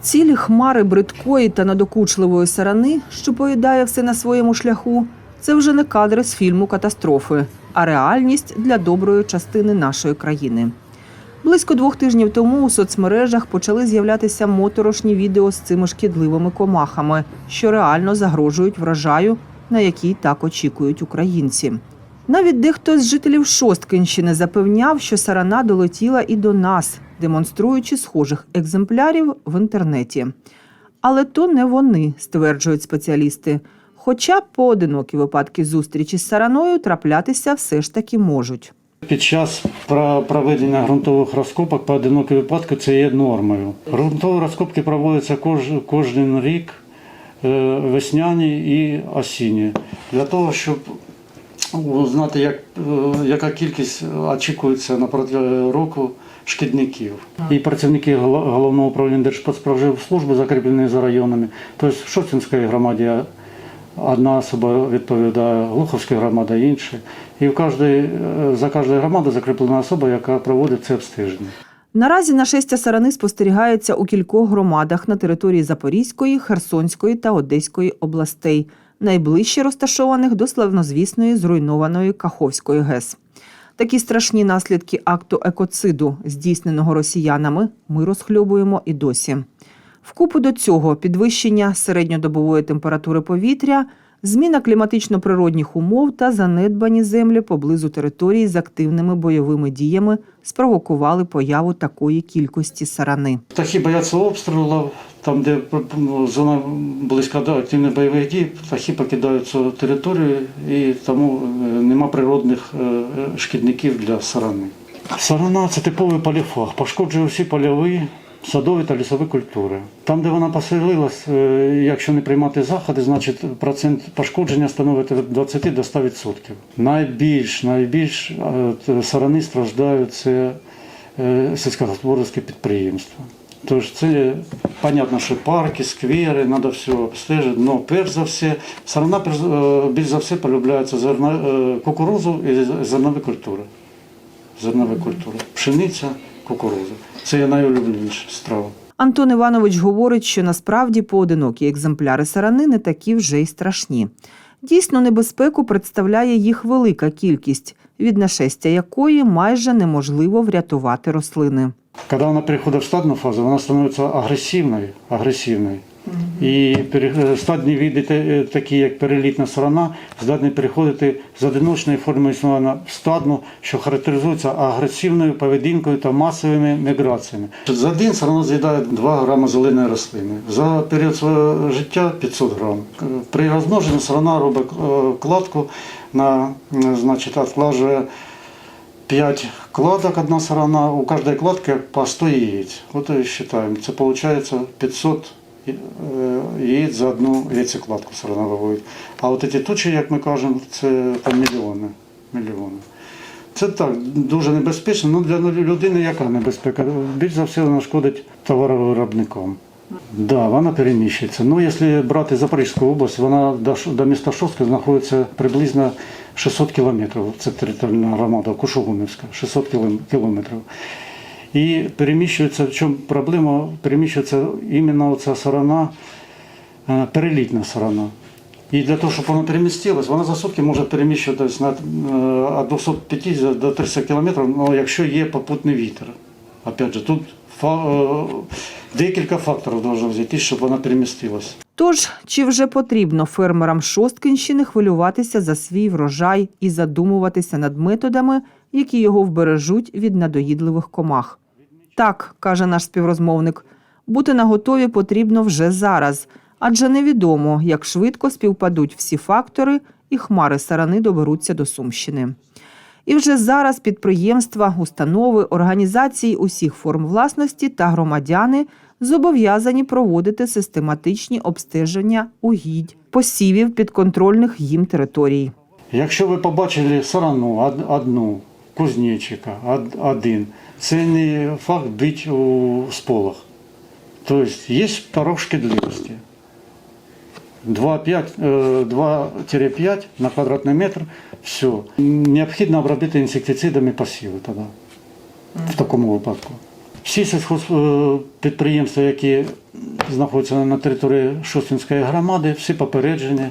Цілі хмари бридкої та надокучливої сарани, що поїдає все на своєму шляху, це вже не кадри з фільму катастрофи, а реальність для доброї частини нашої країни. Близько двох тижнів тому у соцмережах почали з'являтися моторошні відео з цими шкідливими комахами, що реально загрожують врожаю, на який так очікують українці. Навіть дехто з жителів Шосткинщини запевняв, що сарана долетіла і до нас, демонструючи схожих екземплярів в інтернеті. Але то не вони, стверджують спеціалісти. Хоча поодинокі випадки зустрічі з сараною траплятися все ж таки можуть. Під час про- проведення ґрунтових розкопок поодинокі випадки це є нормою. Ґрунтові розкопки проводяться кож, кожен рік е, весняні і осінні. Для того, щоб узнати, як, е, яка кількість очікується на протягом року шкідників. І працівники головного управління Держпродспоживслужби закріплені за районами. Тобто в Шостинській громаді одна особа відповідає, Глуховська громада інша. І в кожній, е, за кожною громадою закріплена особа, яка проводить це обстеження. Наразі нашестя сарани спостерігається у кількох громадах на території Запорізької, Херсонської та Одеської областей, найближче розташованих до славнозвісної зруйнованої Каховської ГЕС. Такі страшні наслідки акту екоциду, здійсненого росіянами, ми розхльобуємо і досі. Вкупу до цього підвищення середньодобової температури повітря, зміна кліматично-природних умов та занедбані землі поблизу території з активними бойовими діями спровокували появу такої кількості сарани. Птахи бояться обстрілів, там, де зона близька до активних бойових дій, птахи покидають цю територію і тому е, нема природних е, шкідників для сарани. Сарана це типовий поліфаг, пошкоджує всі польові, садові та лісові культури. Там, де вона поселилась, е, якщо не приймати заходи, значить процент пошкодження становить від 20 до 100%. Найбільш, найбільш сарани страждають це сільськогосподарські підприємства. Тож це понятно, що парки, сквери, треба все обстежити. але перш за все, сарана е, більш за все полюбляється зерна, е, кукурузу і зернові культури. Зернові культури. Пшениця, кукуруза. Це є найулюбленіша страва. Антон Іванович говорить, що насправді поодинокі екземпляри сарани не такі вже й страшні. Дійсно, небезпеку представляє їх велика кількість, від нашестя якої майже неможливо врятувати рослини. Коли вона переходить в стадну фазу, вона становиться агресивною. агресивною. І пере- стадні види, такі як перелітна сторона, здатні переходити з одиночної форми існування в стадну, що характеризується агресивною поведінкою та масовими міграціями. За день сторона з'їдає 2 грами зеленої рослини. За період свого життя 500 грам. При розмноженні сторона робить е, кладку на, е, значить, відклажує 5 кладок, одна сторона, у каждой кладки по 100 яиц. Вот и считаем. Це получается 500 е, яиц за одну яйцекладку сторона виводить. А от ці тучі, як ми кажемо, це там мільйони. мільйони. Це так, дуже небезпечно. Ну, для людини яка небезпека? Більш за все вона шкодить товаровиробникам. Да, вона переміщується. Ну, якщо брати Запорізьку область, вона до, міста Шостка знаходиться приблизно 600 кілометрів. Це територіальна громада Кушугунівська, 600 кілометрів. І переміщується, в чому проблема? Переміщується іменно ця сторона, е, перелітна сторона. І для того, щоб вона перемістилась, вона за сутки може переміщуватись на, е, від 250 до 300 кілометрів, ну, якщо є попутний вітер. Опять же, тут е, декілька факторів повинно взяти, щоб вона перемістилась. Тож, чи вже потрібно фермерам Шосткинщини хвилюватися за свій врожай і задумуватися над методами, які його вбережуть від надоїдливих комах? Так, каже наш співрозмовник, бути наготові потрібно вже зараз, адже невідомо, як швидко співпадуть всі фактори і хмари сарани доберуться до Сумщини. І вже зараз підприємства, установи, організації усіх форм власності та громадяни зобов'язані проводити систематичні обстеження угідь, посівів підконтрольних їм територій. Якщо ви побачили сарану од- одну, кузнечика один, це не факт бити у сполох. Тобто є порог шкідливості. 2,5, е, 2-5 на квадратний метр, все. Необхідно обробити інсектицидами посіви тоді, в такому випадку. Всі сільхозпідприємства, які знаходяться на території Шостинської громади, всі попереджені,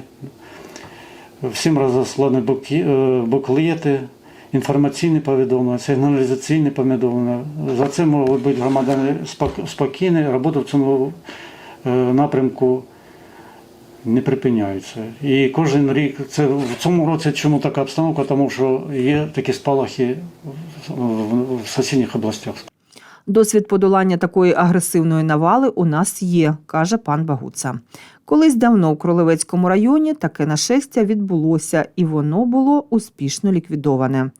всім розослані е, буклети, інформаційні повідомлення, сигналізаційні повідомлення. За це можуть бути громадяни спок- спокійні, робота в цьому е, напрямку не припиняється. І кожен рік це в цьому році чому така обстановка, тому що є такі спалахи в сусідніх областях. Досвід подолання такої агресивної навали у нас є, каже пан Багуца. Колись давно в Кролевецькому районі таке нашестя відбулося, і воно було успішно ліквідоване.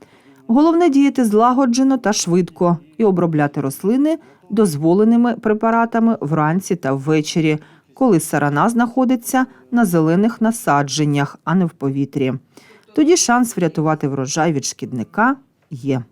Головне діяти злагоджено та швидко і обробляти рослини дозволеними препаратами вранці та ввечері, коли сарана знаходиться на зелених насадженнях, а не в повітрі. Тоді шанс врятувати врожай від шкідника є.